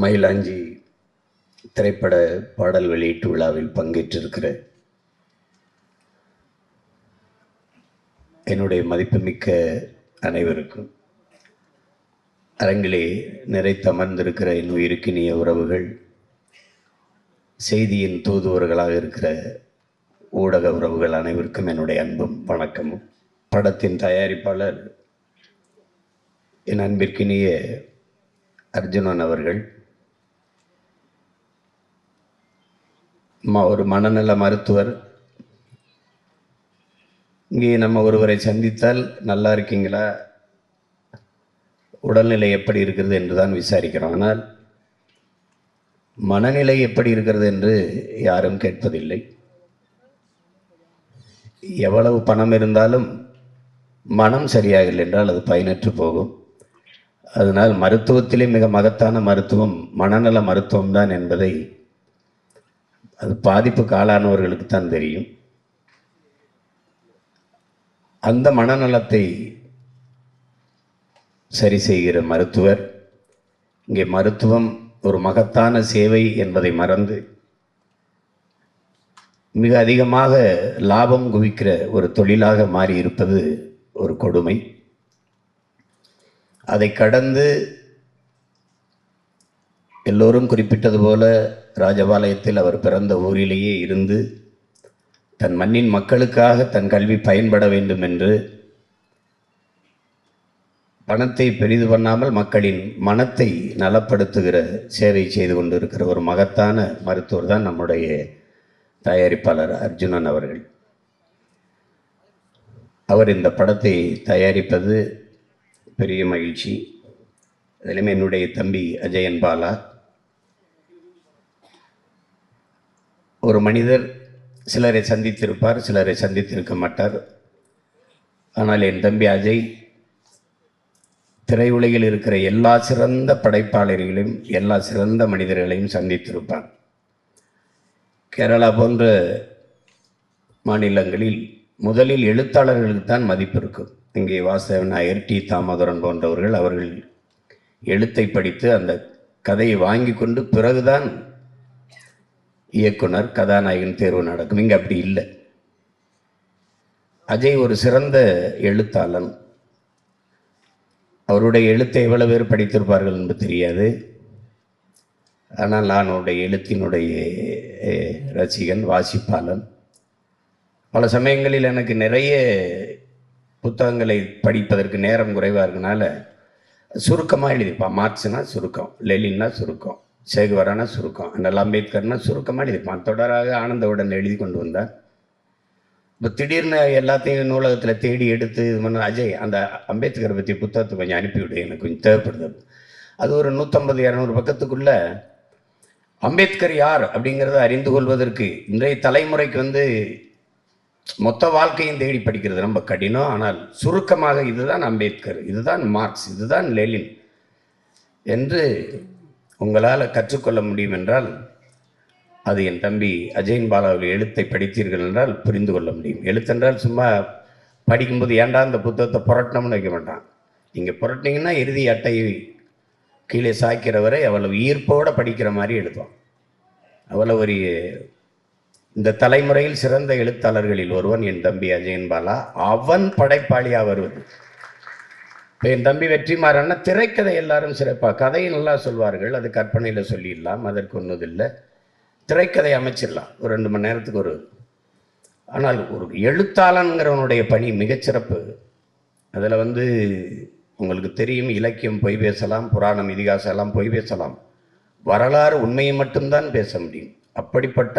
மயிலாஞ்சி திரைப்பட பாடல் வெளியீட்டு விழாவில் பங்கேற்றிருக்கிற என்னுடைய மதிப்புமிக்க அனைவருக்கும் அரங்கிலே நிறைத்தமர்ந்திருக்கிற என் உயிருக்கினிய உறவுகள் செய்தியின் தூதுவர்களாக இருக்கிற ஊடக உறவுகள் அனைவருக்கும் என்னுடைய அன்பும் வணக்கமும். படத்தின் தயாரிப்பாளர் என் அன்பிற்கினிய அர்ஜுனன் அவர்கள் ம- ஒரு மனநல மருத்துவர். இங்கே நம்ம ஒருவரை சந்தித்தால் நல்லா இருக்கீங்களா? உடல்நிலை எப்படி இருக்கிறது என்று தான் விசாரிக்கிறோம். ஆனால் மனநிலை எப்படி இருக்கிறது என்று யாரும் கேட்பதில்லை. எவ்வளவு பணம் இருந்தாலும் மனம் சரியாகவில்லை என்றால் அது பயனற்று போகும். அதனால் மருத்துவத்திலே மிக மகத்தான மருத்துவம் மனநல மருத்துவம்தான் என்பதை அது பாதிப்புக்கு ஆளானவர்களுக்கு தான் தெரியும். அந்த மனநலத்தை சரி செய்கிற மருத்துவர் இங்கே மருத்துவம் ஒரு மகத்தான சேவை என்பதை மறந்து மிக அதிகமாக லாபம் குவிக்கிற ஒரு தொழிலாக மாறி இருப்பது ஒரு கொடுமை. அதை கடந்து எல்லோரும் குறிப்பிட்டது போல ராஜபாளையத்தில் அவர் பிறந்த ஊரிலேயே இருந்து தன் மண்ணின் மக்களுக்காக தன் கல்வி பயன்பட வேண்டும் என்று பணத்தை பெரிது பண்ணாமல் மக்களின் மனத்தை நலப்படுத்துகிற சேவை செய்து கொண்டிருக்கிற ஒரு மகத்தான மருத்துவர் தான் நம்முடைய தயாரிப்பாளர் அர்ஜுனன் அவர்கள். அவர் இந்த படத்தை தயாரிப்பது பெரிய மகிழ்ச்சி. அதிலுமே என்னுடைய தம்பி அஜயன் பாலா ஒரு மனிதர் சிலரை சந்தித்திருப்பார் சிலரை சந்தித்திருக்க மாட்டார். ஆனால் என் தம்பி அஜய் திரையுலகில் இருக்கிற எல்லா சிறந்த படைப்பாளர்களையும் எல்லா சிறந்த மனிதர்களையும் சந்தித்திருப்பான் கேரளா போன்ற மாநிலங்களில் முதலில் எழுத்தாளர்களுக்கு தான் மதிப்பு இருக்கும் இங்கே வாசவன் நாயர் டி. தாமோதரன் போன்றவர்கள் அவர்கள் எழுத்தை படித்து அந்த கதையை வாங்கி கொண்டு பிறகுதான் இயக்குனர் கதாநாயகன் தேர்வு நடக்கும். இங்கே அப்படி இல்லை. அஜய் ஒரு சிறந்த எழுத்தாளன். அவருடைய எழுத்தை எவ்வளவு பேர் படித்திருப்பார்கள் என்று தெரியாது. ஆனால் நான் அவருடைய எழுத்தினுடைய ரசிகன் வாசிப்பாளன். பல சமயங்களில் எனக்கு நிறைய புத்தகங்களை படிப்பதற்கு நேரம் குறைவாக இருக்கனால சுருக்கமாக எழுதிப்பான். மார்க்ஸ்னால் சுருக்கம் லெலின்னா சுருக்கம். சேகுவரானா சுருக்கம். அண்ணல் அம்பேத்கர்னா சுருக்கமாக எழுதிப்பான் தொடராக ஆனந்தவுடன் எழுதி கொண்டு வந்தார். இப்போ திடீர்னு எல்லாத்தையும் நூலகத்தில் தேடி எடுத்து இது பண்ண அஜய் அந்த அம்பேத்கரை பற்றி புத்தகத்தை கொஞ்சம் அனுப்பிவிடு எனக்கு கொஞ்சம் தேவைப்படுது. அது ஒரு நூற்றம்பது இரநூறு பக்கத்துக்குள்ள அம்பேத்கர் யார் அப்படிங்கிறத அறிந்து கொள்வதற்கு இன்றைய தலைமுறைக்கு வந்து மொத்த வாழ்க்கையும் தேடி படிக்கிறது ரொம்ப கடினம். ஆனால் சுருக்கமாக இதுதான் அம்பேத்கர் இதுதான் மார்க்ஸ் இதுதான் லெலின் என்று உங்களால் கற்றுக்கொள்ள முடியும் என்றால் அது என் தம்பி அஜயன் பாலாவில் எழுத்தை படித்தீர்கள் என்றால் புரிந்து கொள்ள முடியும். எழுத்தென்றால் சும்மா படிக்கும்போது ஏன்டா இந்த புத்தகத்தை புரட்டணும்னு வைக்க மாட்டான். நீங்கள் புரட்டினீங்கன்னா இறுதி அட்டை கீழே சாய்க்கிறவரை அவ்வளவு ஈர்ப்போடு படிக்கிற மாதிரி எழுதும் அவ்வளவு ஒரு இந்த தலைமுறையில் சிறந்த எழுத்தாளர்களில் ஒருவன் என் தம்பி அஜயன் பாலா. அவன் படைப்பாளியாக வருவது. என் தம்பி வெற்றிமாறன்னா திரைக்கதை எல்லாரும் சிறப்பாக கதையை நல்லா சொல்வார்கள். அது கற்பனையில் சொல்லிடலாம். அதற்கு ஒன்றும் இல்லை திரைக்கதை அமைச்சிடலாம். ஒரு ரெண்டு மணி நேரத்துக்கு ஒரு ஆனால் ஒரு எழுத்தாளனுங்கிறவனுடைய பணி மிகச்சிறப்பு அதில் வந்து உங்களுக்கு தெரியும் இலக்கியம் பொய் பேசலாம் புராணம் இதிகாசம் எல்லாம் பொய் பேசலாம். வரலாறு உண்மையை மட்டும்தான் பேச முடியும். அப்படிப்பட்ட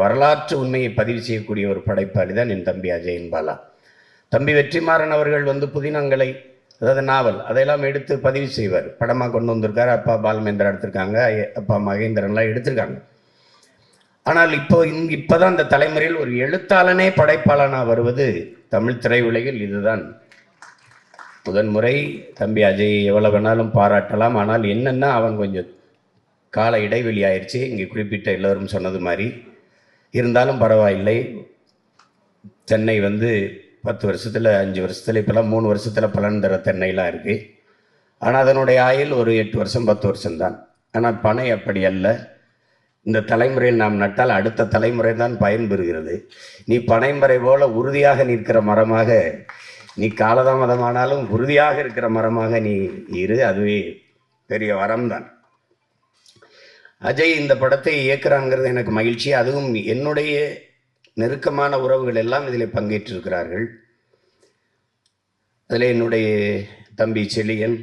வரலாற்று உண்மையை பதிவு செய்யக்கூடிய ஒரு படைப்பாளி தான் என் தம்பி அஜயன் பாலா தம்பி வெற்றிமாறன் அவர்கள் வந்து புதினங்களை அதாவது நாவல். அதையெல்லாம் எடுத்து பதிவு செய்வார். படமாக கொண்டு வந்திருக்காரு. அப்பா பாலமேந்திரா எடுத்திருக்காங்க. அப்பா மகேந்திரன்லாம் எடுத்திருக்காங்க. ஆனால் இப்போ இங் இப்போதான் இந்த தலைமுறையில் ஒரு எழுத்தாளனே படைப்பாளனாக வருவது தமிழ் திரையுலகில் இதுதான். முதன்முறை தம்பி அஜய் எவ்வளோ வேணாலும் பாராட்டலாம். ஆனால் என்னென்னா அவன் கொஞ்சம் கால இடைவெளி ஆயிடுச்சு இங்கே குறிப்பிட்ட எல்லோரும் சொன்னது மாதிரி. இருந்தாலும் பரவாயில்லை. சென்னை வந்து பத்து வருஷத்தில் அஞ்சு வருஷத்தில் இப்போலாம் மூணு வருஷத்தில் பலன் தர தென்னைலாம் இருக்குது ஆனால் அதனுடைய ஆயுள் ஒரு எட்டு வருஷம் பத்து வருஷம்தான். ஆனால் பனை அப்படி அல்ல. இந்த தலைமுறையில் நாம் நட்டால் அடுத்த தலைமுறை தான் பயன்பெறுகிறது நீ பனைமறை போல உறுதியாக நிற்கிற மரமாக நீ காலதாமதமானாலும் உறுதியாக இருக்கிற மரமாக நீ இரு. அதுவே பெரிய வரம்தான். அஜய் இந்த படத்தை இயக்குறாங்கிறது எனக்கு மகிழ்ச்சி. அதுவும் என்னுடைய நெருக்கமான உறவுகள் எல்லாம் இதில் பங்கேற்றிருக்கிறார்கள். அதில் என்னுடைய தம்பி செழியன்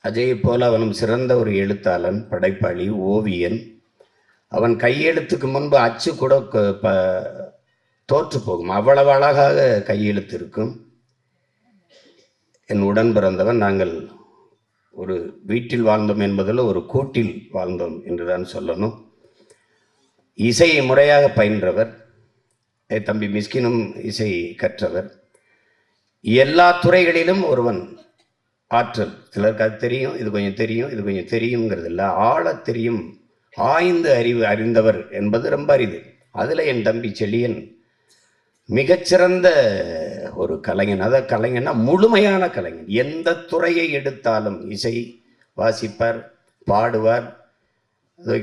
அதே போல் அவனும் சிறந்த ஒரு எழுத்தாளன் படைப்பாளி ஓவியன். அவன் கையெழுத்துக்கு முன்பு அச்சு கூட ப தோற்று போகும். அவ்வளவு அழகாக கையெழுத்து இருக்கும் என் உடன் பிறந்தவன் நாங்கள் ஒரு வீட்டில் வாழ்ந்தோம் என்பதில் ஒரு கூட்டில் வாழ்ந்தோம் என்றுதான் சொல்லணும். இசையை முறையாக பயின்றவர். தம்பி மிஸ்கினும் இசை கற்றவர். எல்லா துறைகளிலும் ஒருவன் ஆற்றல். சிலருக்கு அது தெரியும் இது கொஞ்சம் தெரியும் இது கொஞ்சம் தெரியுங்கிறது இல்லை ஆழத் தெரியும் ஆய்ந்து அறிவு அறிந்தவர் என்பது ரொம்ப அரிது. அதில் என் தம்பி செழியன் மிகச்சிறந்த ஒரு கலைஞன். அத கலைஞன்னா முழுமையான கலைஞன். எந்த துறையை எடுத்தாலும் இசை வாசிப்பார் பாடுவார்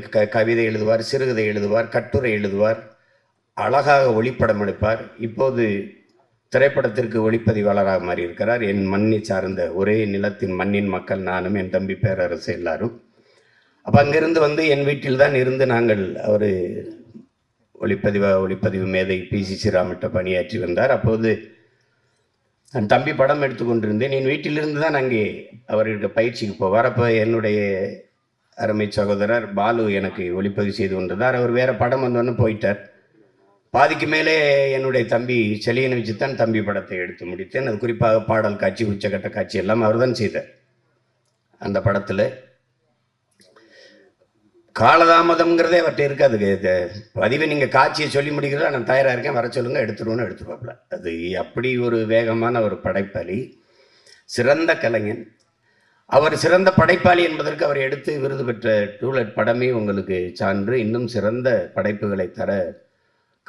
க கவிதை எழுதுவார் சிறுகதை எழுதுவார் கட்டுரை எழுதுவார். அழகாக ஒளிப்படம் எடுப்பார். இப்போது திரைப்படத்திற்கு ஒளிப்பதிவாளராக மாறி இருக்கிறார் என் மண்ணை சார்ந்த ஒரே நிலத்தின் மண்ணின் மக்கள் நானும் என் தம்பி பேரரசு எல்லாரும். அப்போ அங்கிருந்து வந்து என் வீட்டில் தான் இருந்து நாங்கள் அவர் ஒளிப்பதிவ ஒளிப்பதிவு மேதை பி. சி. ஸ்ரீராமிட்ட பணியாற்றி வந்தார். அப்போது நான் தம்பி படம் எடுத்துக்கொண்டிருந்தேன் என் வீட்டிலிருந்து தான் அங்கே அவர்களுக்கு பயிற்சிக்கு போவார். அப்போ என்னுடைய அருமை சகோதரர் பாலு எனக்கு ஒளிப்பதிவு செய்து கொண்டிருந்தார் அவர் வேறு படம் வந்தோன்னு போயிட்டார். பாதிக்கு மேலே என்னுடைய தம்பி செலியனை வச்சு தான் தம்பி படத்தை எடுத்து முடித்தேன். அது குறிப்பாக பாடல் காட்சி உச்சக்கட்ட காட்சி எல்லாம் அவர் தான் செய்தார். அந்த படத்தில் காலதாமதம்ங்கிறதே அவர்கிட்ட இருக்காது. இது பதிவை நீங்கள் காட்சியை சொல்லி முடிக்கிறதா நான் தயாராக இருக்கேன் வர சொல்லுங்கள் எடுத்துருவோன்னு எடுத்துருவாப்புல அது அப்படி ஒரு வேகமான ஒரு படைப்பாளி சிறந்த கலைஞன். அவர் சிறந்த படைப்பாளி என்பதற்கு அவர் எடுத்து விருது பெற்ற டூலெட் படமே உங்களுக்கு சான்று. இன்னும் சிறந்த படைப்புகளை தர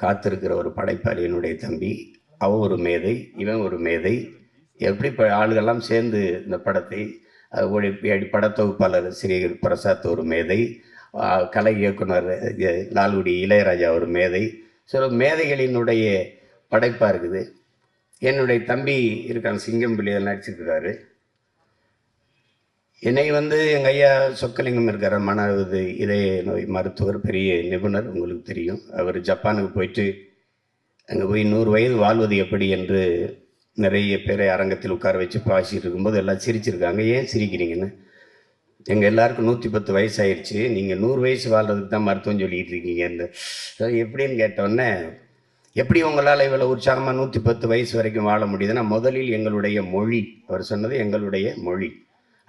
காத்திருக்கிற ஒரு படைப்பாளி என்னுடைய தம்பி. அவன் ஒரு மேதை இவன் ஒரு மேதை. எப்படி இப்போ ஆளுகள்லாம் சேர்ந்து இந்த படத்தை அஹ், அடி- படத்தொகுப்பாளர் ஸ்ரீ பிரசாத் ஒரு மேதை கலை இயக்குனர் லால்குடி இளையராஜா ஒரு மேதை. சில மேதைகளினுடைய படைப்பாக இருக்குது. என்னுடைய தம்பி இருக்கான் சிங்கம் நடிச்சிருக்கிறாரு என்னை வந்து எங்கள் ஐயா சொக்கலிங்கம் இருக்கிற மன இது இதய நோய் மருத்துவர் பெரிய நிபுணர் உங்களுக்கு தெரியும். அவர் ஜப்பானுக்கு போயிட்டு அங்கே போய் நூறு வயது வாழ்வது எப்படி என்று நிறைய பேரை அரங்கத்தில் உட்கார வச்சு பாசிட்டு இருக்கும்போது எல்லாம் சிரிச்சிருக்காங்க. ஏன் சிரிக்கிறீங்கன்னு? எங்கள் எல்லாருக்கும் நூற்றி பத்து வயசு ஆயிடுச்சு நீங்கள் நூறு வயசு வாழ்றதுக்கு தான் மருத்துவம் சொல்லிகிட்டு இருக்கீங்கன்னு அது எப்படின்னு கேட்டோன்னே எப்படி உங்களால் இவ்வளோ உற்சாகமாக நூற்றி பத்து வயசு வரைக்கும் வாழ முடியுதுன்னா முதலில் எங்களுடைய மொழி. அவர் சொன்னது எங்களுடைய மொழி.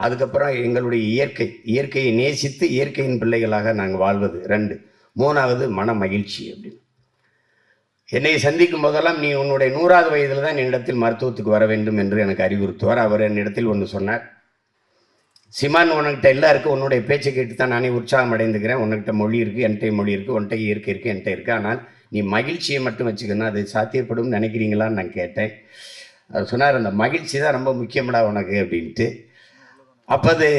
அதுக்கப்புறம் எங்களுடைய இயற்கை இயற்கையை நேசித்து இயற்கையின் பிள்ளைகளாக நாங்கள் வாழ்வது. ரெண்டு மூணாவது மன மகிழ்ச்சி அப்படின்னு. என்னை சந்திக்கும் போதெல்லாம் நீ உன்னுடைய நூறாவது வயதில் தான் என்னிடத்தில் மருத்துவத்துக்கு வர வேண்டும் என்று எனக்கு அறிவுறுத்துவார். அவர் என்னிடத்தில் ஒன்று சொன்னார். சிமான் உனக்கிட்ட எல்லாம் இருக்குது உன்னுடைய பேச்சை கேட்டு தான் நானே உற்சாகம் அடைந்துக்கிறேன். உன்கிட்ட மொழி இருக்குது என்கிட்ட மொழி இருக்குது உன்கிட்ட இயற்கை இருக்குது என்கிட்ட இருக்குது ஆனால் நீ மகிழ்ச்சியை மட்டும் வச்சுக்கணும். அது சாத்தியப்படும் நினைக்கிறீங்களான்னு நான் கேட்டேன். அவர் சொன்னார் அந்த மகிழ்ச்சி தான் ரொம்ப முக்கியமடா உனக்கு அப்படின்ட்டு. அப்போ அது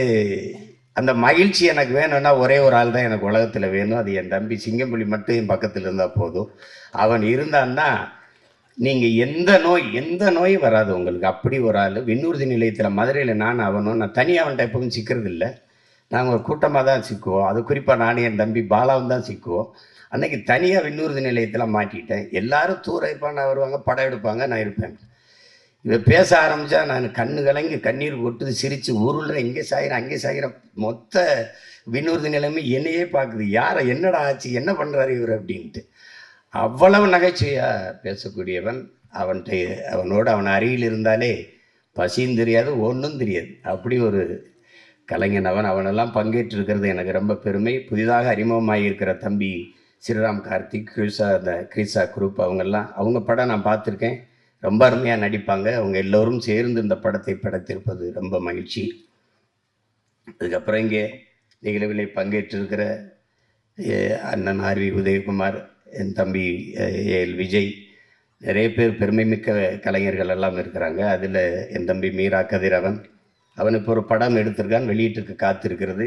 அந்த மகிழ்ச்சி எனக்கு வேணும்னா ஒரே ஒரு ஆள் தான் எனக்கு உலகத்தில் வேணும். அது என் தம்பி சிங்கம்புலி மட்டும் என் பக்கத்தில் இருந்தால் போதும். அவன் இருந்தான்னா நீங்கள் எந்த நோய் எந்த நோயும் வராது உங்களுக்கு. அப்படி ஒரு ஆள். விண்ணூர்தி நிலையத்தில் மதுரையில் நான் அவனும் நான் தனியாக அவன்கிட்ட எப்பவும் சிக்கிறது இல்லை நாங்கள் ஒரு கூட்டமாக தான் சிக்குவோம். அது குறிப்பாக நானும் என் தம்பி பாலாவும் தான் சிக்குவோம். அன்னைக்கு தனியாக விண்ணூர்தி நிலையத்தில் மாட்டிட்டேன். எல்லாரும் தூர நான் வருவாங்க படம் எடுப்பாங்க நான் இருப்பேன். இவன் பேச ஆரம்பித்தா நான் கண்ணு கலங்கி கண்ணீர் கொட்டுது சிரித்து ஊருள்ள இங்கே சாயிறேன் அங்கே சாயிற மொத்த வினூர்தி நிலைமை என்னையே பார்க்குது. யாரை என்னடா ஆச்சு என்ன பண்ணுறாரு இவர் அப்படின்ட்டு. அவ்வளவு நகைச்சுவையாக பேசக்கூடியவன் அவன்கிட்ட அவனோடு அவன் அருகில் இருந்தாலே பசியும் தெரியாது ஒன்றும் தெரியாது. அப்படி ஒரு கலைஞன் அவன். அவனெல்லாம் பங்கேற்றிருக்கிறது எனக்கு ரொம்ப பெருமை. புதிதாக அறிமுகமாகியிருக்கிற தம்பி ஸ்ரீராம் கார்த்திக் கிருஷா அந்த கிரிசா குரூப் அவங்கெல்லாம் அவங்க படம் நான் பார்த்துருக்கேன். ரொம்ப அருமையாக நடிப்பாங்க. அவங்க எல்லோரும் சேர்ந்து இந்த படத்தை படைத்திருப்பது ரொம்ப மகிழ்ச்சி. அதுக்கப்புறம் இங்கே நிகழ்வில் பங்கேற்றிருக்கிற அண்ணன் அண்ணன் ஆர்வி உதயகுமார் என் தம்பி எல் விஜய் நிறைய பேர் பெருமைமிக்க கலைஞர்கள் எல்லாம் இருக்கிறாங்க. அதில் என் தம்பி மீரா கதிரவன் அவன். இப்போ ஒரு படம் எடுத்திருக்கான். வெளியீட்டுக்கு காத்திருக்கிறது.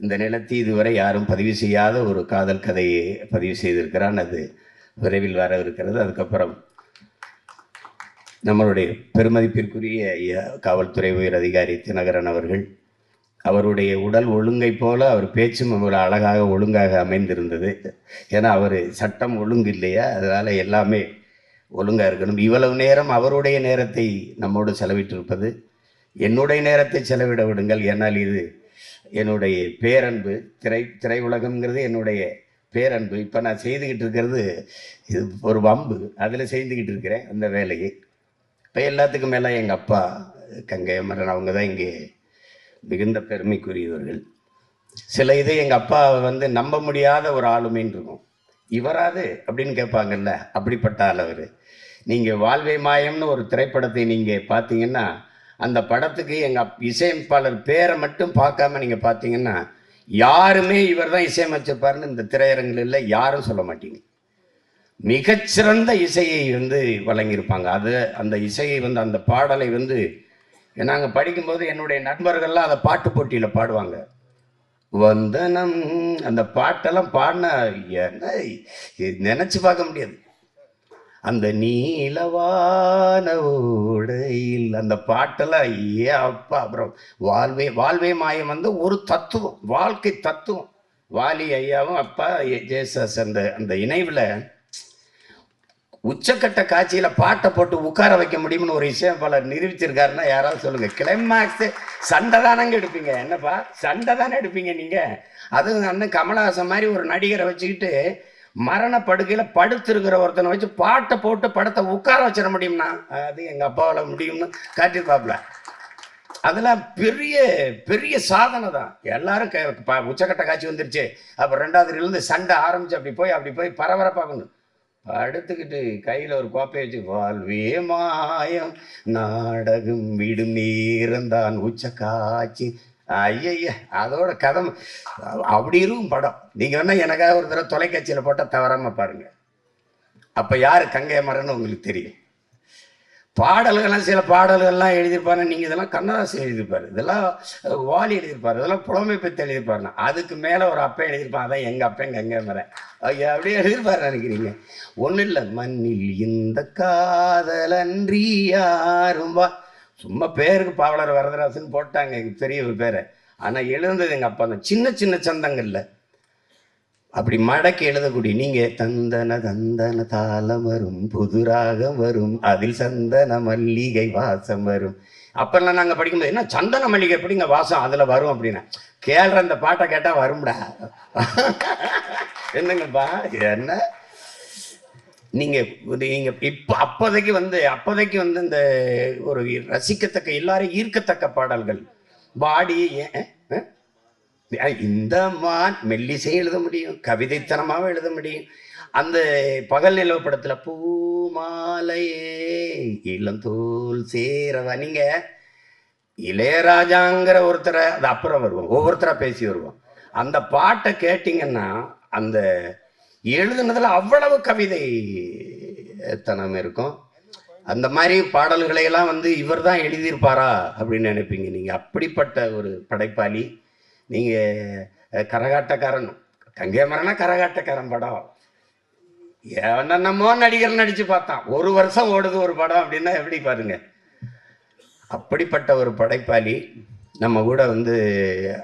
இந்த நிலத்தை இதுவரை யாரும் பதிவு செய்யாத ஒரு காதல் கதையை பதிவு செய்திருக்கிறான். அது விரைவில் வர இருக்கிறது. அதுக்கப்புறம் நம்மளுடைய பெருமதிப்பிற்குரிய காவல்துறை உயர் அதிகாரி தினகரன் அவர்கள் அவருடைய உடல் ஒழுங்கை போல அவர் பேச்சும் அவ்வளோ அழகாக ஒழுங்காக அமைந்திருந்தது. ஏன்னா அவர் சட்டம் ஒழுங்கு இல்லையா? அதனால் எல்லாமே ஒழுங்காக இருக்கணும். இவ்வளவு நேரம் அவருடைய நேரத்தை நம்மோடு செலவிட்டிருப்பது. என்னுடைய நேரத்தை செலவிட விடுங்கள். ஏன்னால் இது என்னுடைய பேரன்பு. திரை திரையுலகம்ங்கிறது என்னுடைய பேரன்பு. இப்போ நான் செய்துக்கிட்டு இருக்கிறது இது ஒரு வம்பு. அதில் செய்துக்கிட்டு இருக்கிறேன் அந்த வேலையை. இப்போ எல்லாத்துக்கும் மேலே எங்கள் அப்பா கங்கை அமரன் அவங்க தான் இங்கே மிகுந்த பெருமைக்குரியவர்கள். சில இது எங்கள் அப்பா வந்து நம்ப முடியாத ஒரு ஆளுமைன்னு இருக்கும். இவராது அப்படின்னு கேட்பாங்கல்ல அப்படிப்பட்ட ஆள் அவர். நீங்கள் வாழ்வை மாயம்னு ஒரு திரைப்படத்தை நீங்கள் பார்த்தீங்கன்னா அந்த படத்துக்கு எங்கள் இசையமைப்பாளர் பேரை மட்டும் பார்க்காம நீங்கள் பார்த்தீங்கன்னா யாருமே இவர் தான் இசையமைச்சிருப்பாருன்னு இந்த திரையரங்கில் யாரும் சொல்ல மாட்டீங்க. மிகச்சிறந்த இசையை வந்து வழங்கியிருப்பாங்க. அது அந்த இசையை வந்து அந்த பாடலை வந்து நாங்கள் படிக்கும்போது என்னுடைய நண்பர்கள்லாம் அதை பாட்டு போட்டியில் பாடுவாங்க. வந்தனம் அந்த பாட்டெல்லாம் பாடினா நினச்சி பார்க்க முடியாது. அந்த நீலவான ஓடையில் அந்த பாட்டெல்லாம் ஏ அப்பா அப்புறம் வாழ்வே வாழ்வே மாயம் வந்து ஒரு தத்துவம் வாழ்க்கை தத்துவம். வாலி ஐயாவும் அப்பா ஜேசஸ் அந்த அந்த இணைவில் உச்சக்கட்ட காட்சியில பாட்டை போட்டு உட்கார வைக்க முடியும்னு ஒரு விஷயம் பலர் நிரூபிச்சிருக்காருன்னா யாராவது சொல்லுங்க. கிளைமாக்ஸ் சண்டை தானங்க எடுப்பீங்க. என்னப்பா? சண்டை தானே எடுப்பீங்க நீங்க? அதுவும் அண்ணன் கமலஹாசன் மாதிரி ஒரு நடிகரை வச்சுக்கிட்டு மரணப்படுக்கையில் படுத்திருக்கிற ஒருத்தனை வச்சு பாட்டை போட்டு படத்தை உட்கார வச்சிட முடியும்னா அது எங்க அப்பாவால் முடியும்னு காட்டியிருப்பாப்புல அதெல்லாம் பெரிய பெரிய சாதனை தான். எல்லாரும் உச்சக்கட்ட காட்சி வந்துருச்சு. அப்புறம் ரெண்டாவது இருந்து சண்டை ஆரம்பிச்சு அப்படி போய் அப்படி போய் பரபரப்பாகணும் படுத்துக்கிட்டு கையில் ஒரு கோப்பையை வச்சு வாழ்வே மாயம் நாடகம் விடும் நேரம்தான் உச்ச காட்சி ஐயய்ய அதோட கதை அப்படி இருக்கும் படம். நீங்கள் வேணால் எனக்காக ஒரு தடவை தொலைக்காட்சியில் போட்டால் தவறாமல் பாருங்கள் அப்போ யார் கங்கை மரன்னு உங்களுக்கு தெரியும். பாடல்கள்லாம் சில பாடல்கள்லாம் எழுதியிருப்பாரு. நீங்கள் இதெல்லாம் கண்ணதாசன் எழுதியிருப்பார். இதெல்லாம் வாலி எழுதியிருப்பார். இதெல்லாம் புலமை பற்றி எழுதியிருப்பாருண்ணா. அதுக்கு மேலே ஒரு அப்பா எழுதியிருப்பான் அதான் எங்கள் அப்பா எங்கள் மரன் ஐயா அப்படியே எழுதியிருப்பார் நினைக்கிறீங்க. ஒன்றும் இல்லை மண்ணில் இந்த காதலன்றி யாரும் சும்மா பேருக்கு பாவலர் வரதராசன் போட்டாங்க எங்கள் பெரிய பேரை. ஆனால் எழுந்தது எங்கள் அப்பா தான். சின்ன சின்ன சந்தங்கள்ல. அப்படி மடக்கி எழுதக்கூடிய நீங்க தந்தன தந்தன தாளம் வரும் புது ராகம் வரும் அதில் சந்தன மல்லிகை வாசம் வரும். அப்பெல்லாம் நாங்க படிக்கும்போது என்ன சந்தன மல்லிகை எப்படிங்க வாசம் அதுல வரும் அப்படின்னா. கேள்ற அந்த பாட்டை கேட்டா வரும்டா. என்னங்கப்பா என்ன? நீங்க நீங்க இப்ப அப்போதைக்கு வந்து அப்போதைக்கு வந்து இந்த ஒரு ரசிக்கத்தக்க எல்லாரும் ஈர்க்கத்தக்க பாடல்கள். பாடி ஏன்? இந்த மான் மெல்லிசை எழுத முடியும் கவிதைத்தனமாகவும் எழுத முடியும். அந்த பகல் நிலவு படத்துல பூமாலையே இளந்தோல் சேரவா. நீங்க இளையராஜாங்கிற ஒருத்தரை அது அப்புறம் வருவோம் ஒவ்வொருத்தராக பேசி வருவோம். அந்த பாட்டை கேட்டிங்கன்னா அந்த எழுதுனதில் அவ்வளவு கவிதை தனம் இருக்கும். அந்த மாதிரி பாடல்களையெல்லாம் வந்து இவர் தான் எழுதியிருப்பாரா அப்படின்னு நினைப்பீங்க நீங்கள் அப்படிப்பட்ட ஒரு படைப்பாளி. நீங்கள் கரகாட்டக்காரன் கங்கை மரனா கரகாட்டக்காரன் படம். என்னென்னமோ நடிகர் நடித்து பார்த்தான். ஒரு வருஷம் ஓடுது ஒரு படம் அப்படின்னா எப்படி பாருங்க. அப்படிப்பட்ட ஒரு படைப்பாளி நம்ம கூட வந்து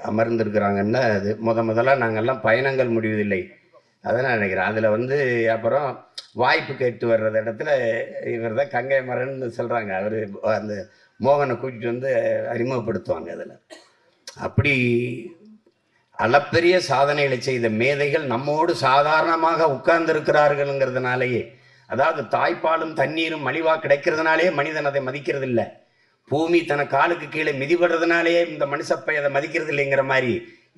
அமர்ந்திருக்கிறாங்கன்னா அது முத முதலாக நாங்கள்லாம் பயணங்கள் முடிவதில்லை. அதை நான் நினைக்கிறேன். அதில் வந்து அப்புறம் வாய்ப்பு கேட்டு வர்றது இடத்துல இவர் தான் கங்கை மரன்னு சொல்கிறாங்க அவர் அந்த மோகனை கூட்டிகிட்டு வந்து அறிமுகப்படுத்துவாங்க அதில். அப்படி அளப்பெரிய சாதனைகளை செய்த மேதைகள் நம்மோடு சாதாரணமாக உட்கார்ந்திருக்கிறார்கள்ங்கிறதுனாலேயே அதாவது தாய்ப்பாலும் தண்ணீரும் மலிவாக கிடைக்கிறதுனாலே மனிதன் அதை மதிக்கிறது இல்லை பூமி தன காலுக்கு கீழே மிதிபடுறதுனாலே இந்த மனுஷப்பை அதை மதிக்கிறது இல்லைங்கிற மாதிரி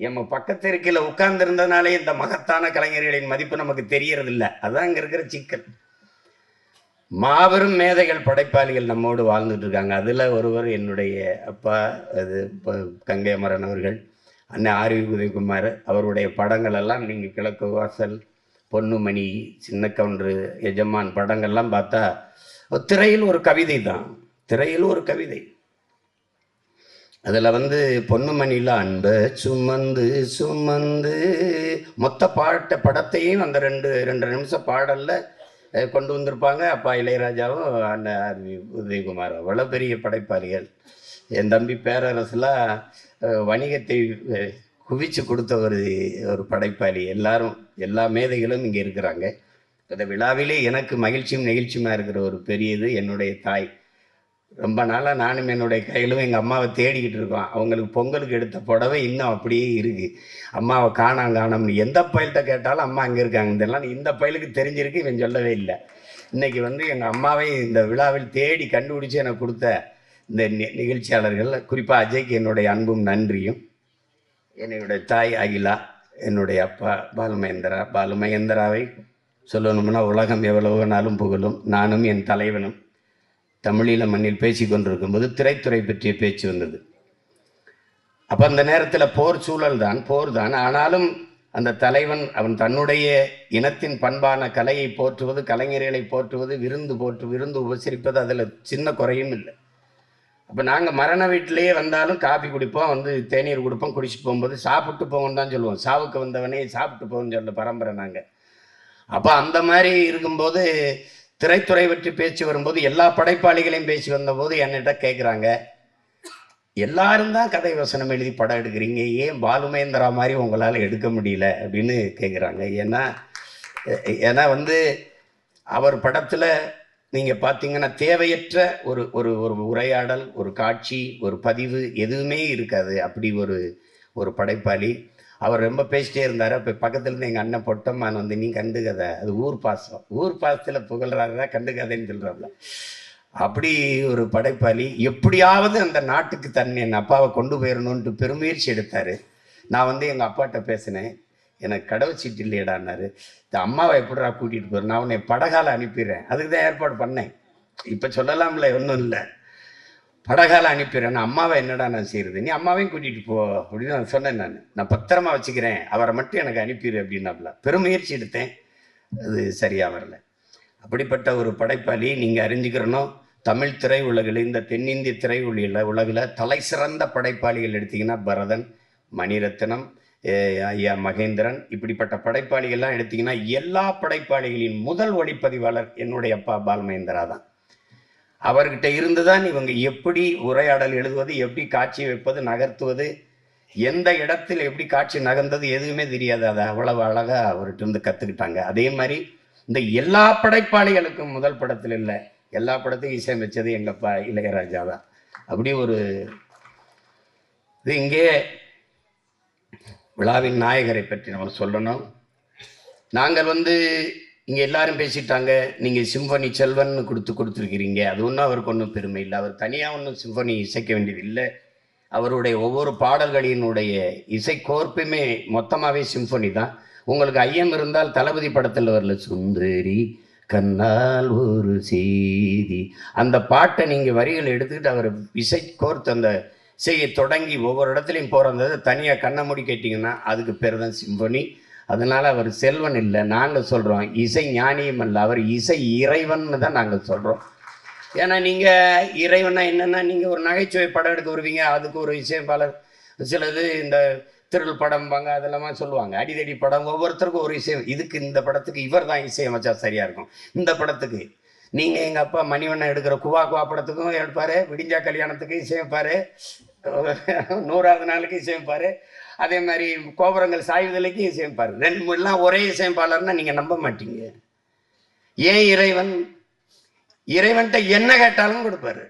எம்ம பக்கத்து இருக்கையில் உட்கார்ந்திருந்ததுனாலே இந்த மகத்தான கலைஞர்களின் மதிப்பு நமக்கு தெரியறது இல்லை அதான் இங்கே இருக்கிற சிக்கல். மாபெரும் மேதைகள் படைப்பாளிகள் நம்மோடு வாழ்ந்துட்டு இருக்காங்க. அதில் ஒருவர் என்னுடைய அப்பா அது இப்போ கங்கை அமரன் அவர்கள். அண்ணன் ஆர்வி உதயகுமார் அவருடைய படங்கள் எல்லாம் நீங்கள் கிழக்கு வாசல் பொன்னுமணி சின்ன கவுண்டரு எஜமான் படங்கள்லாம் பார்த்தா திரையில் ஒரு கவிதை தான். திரையில் ஒரு கவிதை. அதில் வந்து பொன்னுமணியில் அன்ப சுமந்து சுமந்து மொத்த பாட்ட படத்தையும் அந்த ரெண்டு ரெண்டு நிமிஷம் பாடலில் கொண்டு வந்திருப்பாங்க. அப்பா இளையராஜாவும் அண்ணன் ஆர்வி உதயகுமார் அவ்வளோ பெரிய படைப்பாளிகள். என் தம்பி பேரரசுலாம் வணிகத்தை குவிச்சு கொடுத்த ஒரு ஒரு படைப்பாளி. எல்லாரும் எல்லா மேதைகளும் இங்கே இருக்கிறாங்க. இந்த விழாவிலே எனக்கு மகிழ்ச்சியும் நெகிழ்ச்சியுமா இருக்கிற ஒரு பெரியது என்னுடைய தாய். ரொம்ப நாளாக நானும் என்னுடைய கையிலும் எங்கள் அம்மாவை தேடிக்கிட்டு இருக்கோம். அவங்களுக்கு பொங்கலுக்கு எடுத்த புடவை இன்னும் அப்படியே இருக்குது அம்மாவை காணாம் காணோம்னு. எந்த பயில்கிட்ட கேட்டாலும் அம்மா அங்கே இருக்காங்க. இதெல்லாம் இந்த பயலுக்கு தெரிஞ்சிருக்கு இவன் சொல்லவே இல்லை. இன்னைக்கு வந்து எங்கள் அம்மாவை இந்த விழாவில் தேடி கண்டுபிடிச்சி எனக்கு கொடுத்த இந்த நி- நிகழ்ச்சியாளர்கள் குறிப்பாக அஜய்க்கு என்னுடைய அன்பும் நன்றியும். என்னுடைய தாய் அகிலா என்னுடைய அப்பா பாலுமகேந்திரா பாலுமகேந்திராவை சொல்லணும்னா உலகம் எவ்வளவு நாளும் புகழும். நானும் என் தலைவனும் தமிழீழ மண்ணில் பேசி கொண்டிருக்கும்போது திரைத்துறை பற்றிய பேச்சு வந்தது. அப்போ அந்த நேரத்தில் போர் சூழல் தான் போர் தான் ஆனாலும் அந்த தலைவன் அவன் தன்னுடைய இனத்தின் பண்பான கலையை போற்றுவது கலைஞர்களை போற்றுவது விருந்து போற்று விருந்து உபசரிப்பது அதில் சின்ன குறையும் இல்லை. அப்போ நாங்கள் மரண வீட்டிலேயே வந்தாலும் காபி குடிப்போம் வந்து தேநீர் கொடுப்போம் குடிச்சிட்டு போகும்போது சாப்பிட்டு போவோம் தான் சொல்லுவோம். சாவுக்கு வந்தவனே சாப்பிட்டு போகணும்னு சொல்ல பரம்பரை நாங்கள் அப்போ அந்த மாதிரி இருக்கும்போது திரைத்துறை பற்றி பேச்சு வரும்போது எல்லா படைப்பாளிகளையும் பேசி வந்தபோது என்கிட்ட கேட்குறாங்க எல்லாரும் தான் கதை வசனம் எழுதி படம் எடுக்கிறீங்க. ஏன் பாலுமேந்திரா மாதிரி உங்களால் எடுக்க முடியல அப்படின்னு கேட்குறாங்க ஏன்னா ஏன்னா வந்து அவர் படத்தில் நீங்கள் பார்த்தீங்கன்னா தேவையற்ற ஒரு ஒரு ஒரு உரையாடல் ஒரு காட்சி ஒரு பதிவு எதுவுமே இருக்காது. அப்படி ஒரு ஒரு படைப்பாளி. அவர் ரொம்ப பேசிட்டே இருந்தார். அப்போ பக்கத்துலேருந்து எங்கள் அண்ணன் பொட்டம்மான் வந்து நீ கண்டுக்கதை அது ஊர் பாசம். ஊர் பாசத்தில் புகழ்றாருனா கண்டுகதைன்னு சொல்கிறாப்புல அப்படி ஒரு படைப்பாளி எப்படியாவது அந்த நாட்டுக்கு தன்னை என் அப்பாவை கொண்டு போயிடணுன்ட்டு பெருமுயற்சி எடுத்தார். நான் வந்து எங்கள் அப்பாட்ட பேசினேன். எனக்கு கடவுச்சீட்டு இல்லையடான்னாரு. இந்த அம்மாவை எப்படிடா கூட்டிகிட்டு போகிறேன் நான் உன்னை படகால அனுப்பிடுறேன். அதுக்கு தான் ஏற்பாடு பண்ணேன். இப்போ சொல்லலாம்ல ஒன்றும் இல்லை. படகால அனுப்பிடுறேன். அம்மாவை என்னடா நான் செய்கிறது நீ அம்மாவையும் கூட்டிகிட்டு போ அப்படின்னு நான் சொன்னேன் நான். நான் பத்திரமா வச்சுக்கிறேன். அவரை மட்டும் எனக்கு அனுப்பிடு அப்படின்னாப்ல பெருமுயற்சி எடுத்தேன். அது சரியாக வரல. அப்படிப்பட்ட ஒரு படைப்பாளி நீங்கள் அறிஞ்சுக்கிறணும் தமிழ் திரை உலகில் இந்த தென்னிந்திய திரை உலகில் உலகில் தலை சிறந்த படைப்பாளிகள் எடுத்திங்கன்னா பரதன் மணிரத்னம் ஐயா மகேந்திரன் இப்படிப்பட்ட படைப்பாளிகள்லாம் எடுத்திங்கன்னா எல்லா படைப்பாளிகளின் முதல் ஒளிப்பதிவாளர் என்னுடைய அப்பா பால்மகேந்திரா தான் அவர்கிட்ட இருந்து தான் இவங்க எப்படி உரையாடல் எழுதுவது எப்படி காட்சி வைப்பது நகர்த்துவது எந்த இடத்தில் எப்படி காட்சி நகர்ந்தது எதுவுமே தெரியாது. அதை அவ்வளவு அழகாக அவர்கிட்ட இருந்து கற்றுக்கிட்டாங்க அதே மாதிரி இந்த எல்லா படைப்பாளிகளுக்கும் முதல் படத்தில் இல்லை. எல்லா படத்தையும் இசையமைச்சது எங்கப்பா இளையராஜா தான் அப்படி ஒரு இது இங்கே விழாவின் நாயகரை பற்றி நம்ம சொல்லணும். நாங்கள் வந்து இங்கே எல்லாரும் பேசிட்டாங்க. நீங்கள் சிம்பனி செல்வன்னு கொடுத்து கொடுத்துருக்கிறீங்க. அது ஒன்றும் அவருக்கு ஒன்றும் பெருமை இல்லை. அவர் தனியாக ஒன்றும் சிம்பனி இசைக்க வேண்டியது இல்லை அவருடைய ஒவ்வொரு பாடல்களினுடைய இசை கோர்ப்புமே மொத்தமாகவே சிம்பனி தான். உங்களுக்கு ஐயம் இருந்தால் தளபதி படத்தில் வரல சுந்தரி கண்ணால் ஒரு செய்தி. அந்த பாட்டை நீங்கள் வரிகள் எடுத்துக்கிட்டு அவர் இசை கோர்த்து அந்த இசையை தொடங்கி ஒவ்வொரு இடத்துலையும் போகிறத தனியாக கண்ணை மூடி கேட்டிங்கன்னா அதுக்கு பேர் தான் சிம்பனி. அதனால் அவர் செல்வன் இல்லை நாங்கள் சொல்கிறோம் இசை ஞானியம் அல்ல அவர் இசை இறைவன்னு தான் நாங்கள் சொல்கிறோம் ஏன்னா நீங்கள் இறைவனா என்னென்னா நீங்கள் ஒரு நகைச்சுவை படம் எடுக்க வருவீங்க அதுக்கு ஒரு இசையமைப்பாளர் சிலது இந்த திருள் படம்பாங்க அதெல்லாம் சொல்லுவாங்க. அடிதடி படம் ஒவ்வொருத்தருக்கும் ஒரு இசை இதுக்கு இந்த படத்துக்கு இவர் தான் இசையமைச்சா சரியாக இருக்கும். இந்த படத்துக்கு நீங்கள் எங்கள் அப்பா மணிவண்ணன் எடுக்கிற குவா குவா படத்துக்கும் எடுப்பார் விடிஞ்சா கல்யாணத்துக்கு இசையமைப்பார் நூறாவது நாளுக்கு இசையமைப்பார் அதே மாதிரி கோபுரங்கள் சாய்வுதலைக்கும் இசையமைப்பார். ரெண்டு மூணுலாம் ஒரே இசையமைப்பாளர்னா நீங்கள் நம்ப மாட்டீங்க. ஏன் இறைவன்? இறைவன்கிட்ட என்ன கேட்டாலும் கொடுப்பாரு.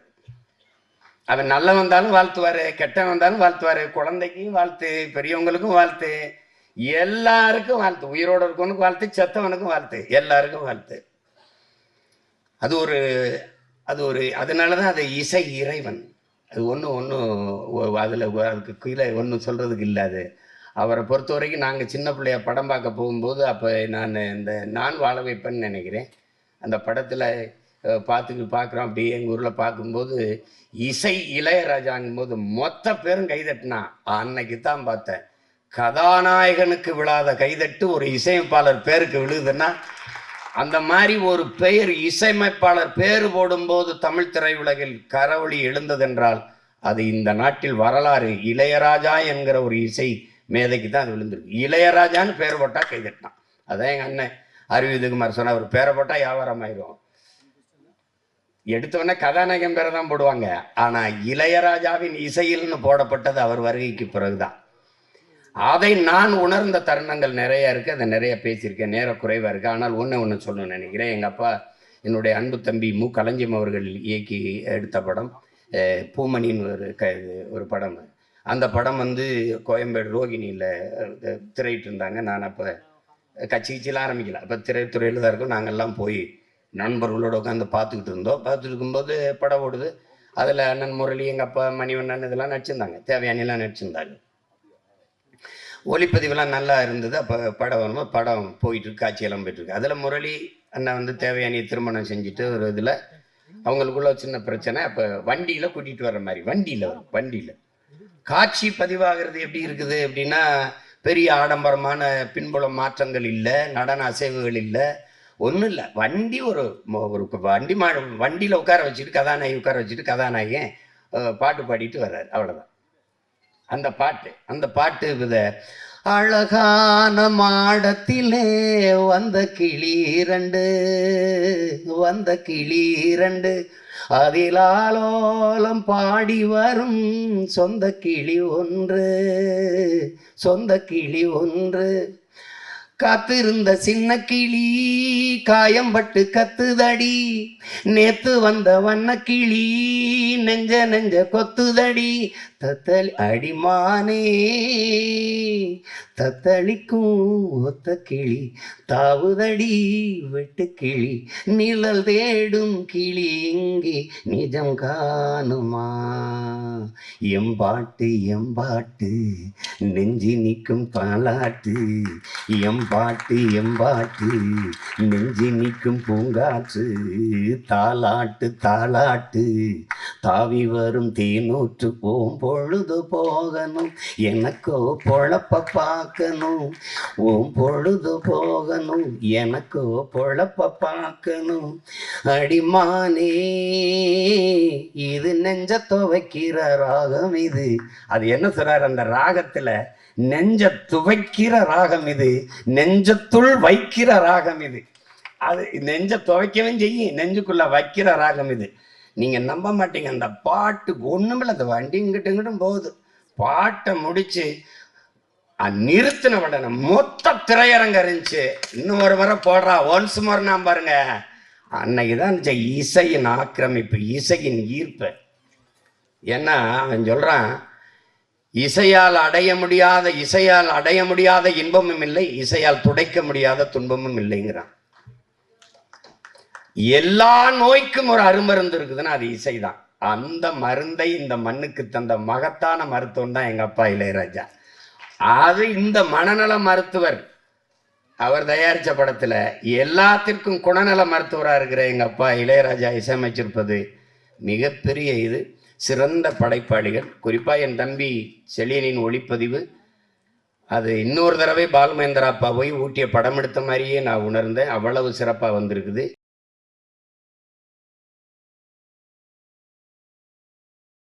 அவன் நல்ல வந்தாலும் வாழ்த்துவாரு கெட்ட வந்தாலும் வாழ்த்துவாரு குழந்தைக்கும் வாழ்த்து பெரியவங்களுக்கும் வாழ்த்து எல்லாருக்கும் வாழ்த்து உயிரோட இருக்கவனுக்கும் வாழ்த்து செத்தவனுக்கும் வாழ்த்து எல்லாருக்கும் வாழ்த்து. அது ஒரு அது ஒரு அதனால தான் அது இசை இறைவன். அது ஒன்றும் ஒன்றும் அதில் அதுக்கு கீழே ஒன்றும் சொல்கிறதுக்கு இல்லை அது. அவரை பொறுத்த வரைக்கும் நாங்கள் சின்ன பிள்ளைய படம் பார்க்க போகும்போது அப்போ நான் இந்த நான் வாழ வைப்பேன்னு நினைக்கிறேன். அந்த படத்தில் பார்த்துக்கு பார்க்குறோம். அப்படியே எங்கள் ஊரில் பார்க்கும்போது இசை இளையராஜாங்கும் போது மொத்த பேரும் கைதட்டினான். அன்னைக்கு தான் பார்த்தேன். கதாநாயகனுக்கு விழாத கைதட்டு ஒரு இசையமைப்பாளர் பேருக்கு விழுதுன்னா அந்த மாதிரி ஒரு பெயர் இசையமைப்பாளர் பேர் போடும்போது தமிழ் திரையுலகில் கரவொளி எழுந்ததென்றால் அது இந்த நாட்டில் வரலாறு. இளையராஜா என்கிற ஒரு இசை மேதைக்கு தான் அது விழுந்திருக்கு. இளையராஜான்னு பேர் போட்டால் கைதட்டினான். அதான் எங்கள் அண்ணன் அறிவிதுகுமார் சொன்ன அவர் பேரை போட்டால் வியாபாரம் ஆயிரும். எடுத்தவொடனே கதாநாயகன் பேரை தான் போடுவாங்க. ஆனால் இளையராஜாவின் இசையில்னு போடப்பட்டது அவர் வருகைக்கு பிறகுதான். அதை நான் உணர்ந்த தருணங்கள் நிறைய இருக்கு அதை நிறைய பேசியிருக்கேன் நேர குறைவாக இருக்கு. ஆனால் ஒன்று ஒன்று சொல்லணும்னு நினைக்கிறேன். எங்கள் அப்பா என்னுடைய அன்பு தம்பி மு. களஞ்சியம் அவர்கள் இயக்கி எடுத்த படம் பூமணின்னு ஒரு க இது ஒரு படம். அந்த படம் வந்து கோயம்பேடு ரோகிணியில் திரையிட்டு இருந்தாங்க. நான் அப்போ கட்சி கட்சியெலாம் ஆரம்பிக்கல. அப்போ திரைத்துறையில் தான் இருக்கும். நாங்கள்லாம் போய் நண்பர்களோட உட்காந்து பார்த்துக்கிட்டு இருந்தோம். பார்த்துட்டு இருக்கும்போது படம் ஓடுது. அதில் அண்ணன் முரளி எங்கள் அப்பா மணிவண்ணன் இதெல்லாம் நடிச்சிருந்தாங்க. தேவையானிலாம் நடிச்சிருந்தாங்க. ஒளிப்பதிவுலாம் நல்லா இருந்தது. அப்போ படம் வரும்போது படம் போயிட்டுருக்கு காட்சியெல்லாம் போயிட்டுருக்கு. அதில் முரளி அண்ணன் வந்து தேவையான திருமணம் செஞ்சுட்டு ஒரு இதில் அவங்களுக்குள்ள சின்ன பிரச்சனை. அப்போ வண்டியில் கூட்டிகிட்டு வர்ற மாதிரி வண்டியில் வரும் வண்டியில். காட்சி பதிவாகிறது எப்படி இருக்குது அப்படின்னா பெரிய ஆடம்பரமான பின்புலம் மாற்றங்கள் இல்லை நடன அசைவுகள் இல்லை. ஒன்றும் இல்லை. வண்டி ஒரு ஒரு வண்டி மா வண்டியில் உட்கார வச்சுட்டு கதாநாயகி உட்கார வச்சுட்டு கதாநாயகன் பாட்டு பாடிட்டு வர்றாரு. அவ்வளோதான் அந்த பாட்டு அந்த பாட்டு இருக்குது அழகான மாடத்திலே வந்த கிளி இரண்டு வந்த கிளி இரண்டு அதிலாலோலம் பாடி வரும் சொந்த கிளி ஒன்று சொந்த கிளி ஒன்று. காத்திருந்த சின்ன கிளி காயம்பட்டு கத்துதடி நேத்து வந்த வண்ண கிளி நெஞ்ச நெஞ்ச கொத்துதடி தத்தளி அடிமானே. தத்தளிக்கும் ஒத்த கிளி தாவுதடி வெட்டு கிளி நிழல் தேடும் கிளி இங்கே நிஜம் காணுமா? எம்பாட்டு எம்பாட்டு நெஞ்சி நிற்கும் பாலாட்டு. எம்பாட்டு எம்பாட்டு நெஞ்சி நிற்கும் பூங்காற்று. தாலாட்டு தாலாட்டு தாவி வரும் தேனூற்று போம்போ பொழுது போகணும். எனக்கோ பொழப்ப பார்க்கணும். உன் பொழுது போகணும். எனக்கோ பொழப்ப பார்க்கணும். அடிமானே இது நெஞ்ச துவைக்கிற ராகம் இது. அது என்ன சொல்றார்? அந்த ராகத்துல நெஞ்ச துவைக்கிற ராகம் இது. நெஞ்சத்துள் வைக்கிற ராகம் இது. அது நெஞ்ச துவைக்கவும் செய்யும். நெஞ்சுக்குள்ள வைக்கிற ராகம் இது. நீங்க நம்ப மாட்டீங்க. அந்த பாட்டு ஒண்ணுமில்ல அந்த வண்டி இங்கிட்டு இங்கிட்டும் போகுது. பாட்டை முடிச்சு நிறுத்தின உடனே மொத்த திரையரங்கம் இருந்துச்சு. இன்னும் ஒரு முறை போடுறா. ஒன்ஸ் முறை நான் பாருங்க. அன்னைக்கு தான் இருந்துச்சு. இசையின் ஆக்கிரமிப்பு இசையின் ஈர்ப்பு. ஏன்னா அவன் சொல்றான் இசையால் அடைய முடியாத இசையால் அடைய முடியாத இன்பமும் இல்லை. இசையால் துடைக்க முடியாத துன்பமும் இல்லைங்கிறான். எல்லா நோய்க்கும் ஒரு அருமருந்து இருக்குதுன்னா அது இசைதான். அந்த மருந்தை இந்த மண்ணுக்கு தந்த மகத்தான மருத்துவம் தான் எங்க அப்பா இளையராஜா. அது இந்த மனநல மருத்துவர் அவர் தயாரிச்ச படத்துல எல்லாத்திற்கும் குணநல மருத்துவராக இருக்கிற எங்க அப்பா இளையராஜா இசையமைச்சிருப்பது மிகப்பெரிய இது. சிறந்த படைப்பாளிகள். குறிப்பாக என் தம்பி செழியனின் ஒளிப்பதிவு. அது இன்னொரு தடவை பாலுமேந்திரா அப்பா போய் ஊட்டிய படம் எடுத்த மாதிரியே நான் உணர்ந்தேன். அவ்வளவு சிறப்பாக வந்திருக்குது.